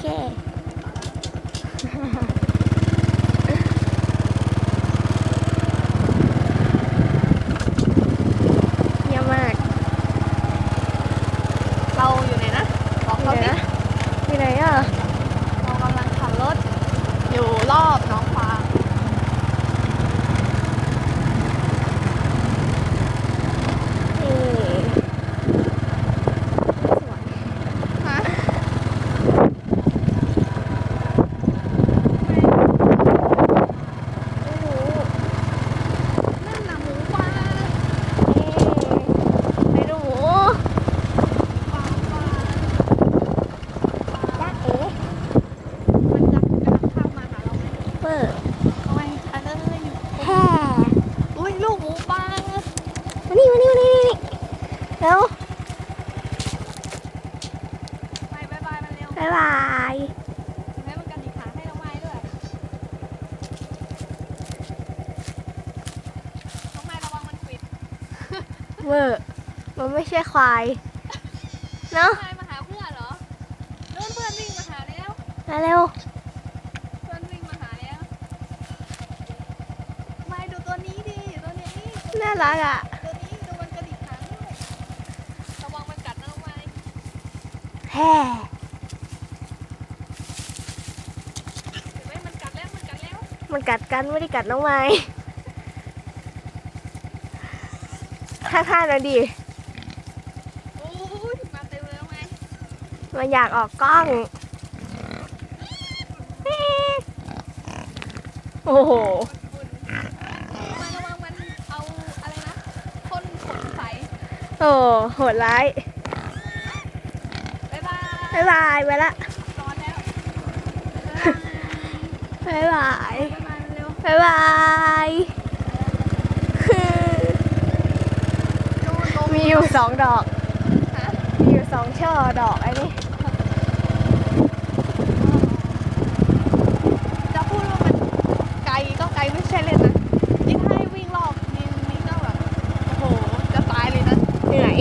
เคยี่ยมมาก เราอยู่ไหนนะบอกเขา เดี๋ สิ ยวนะมีไหนอะ เรากำลังขับรถ อยู่รอบหน้องฟาง นี่ ฮะ ไม่รู้ นั่นน่ะหมูฟาง นี่ไปดูหมู ฟางฟาง จ้าเอ๋ มันจะกำลังข้ามมาหาเราไหม เปิด เอาไว้อันนั้นเลย แห่ อุ้ยลูกหมูฟาง มานี่มานี่มานี่นี่ แล้วไปบายบายมันเร็วบ๊ายบายเห็นไหมมันกันอีกขาให้น้องไม้ด้วยน้องไม้ระวังมันปิดเวอร์มันไม่ใช่ควาย เนาะน้องไม้มาหาเพื่อนเหรอโน่นเพื่อนวิ่งมาหาแล้ว มาเร็ว เพื่อนวิ่งมาหาแล้ว ไม่ดูตัวนี้ดิตัวนี้ น่ารักอะ ตัวนี้ดูมันกระดิกหางด้วยระวังมันกัดนะน้องไม้ แห่เห็นไหมมันกัดแล้ว มันกัดแล้ว มันกัดกันไม่ได้กัดน้องไม้ท่าท่าหน่อยดิโอ้ยมาเต็มเลยน้องไม้มันอยากออกกล้อง โอ้โหบุญมาระวังมันเอาอะไรนะพ่นขนใสโอ้โหดร้ายบ๊าย บายบายไปละบ๊ายบายบายบายมีอยู่สองดอก มีอยู่สองช่อดอกไอ้นี่จะพูดว่ามันไกลก็ไกลไม่ใช่เล่นะยิ่ให้วิ่งรอบนี่ก็แบบโอ้โหจะตายเลยนะเหนื่อย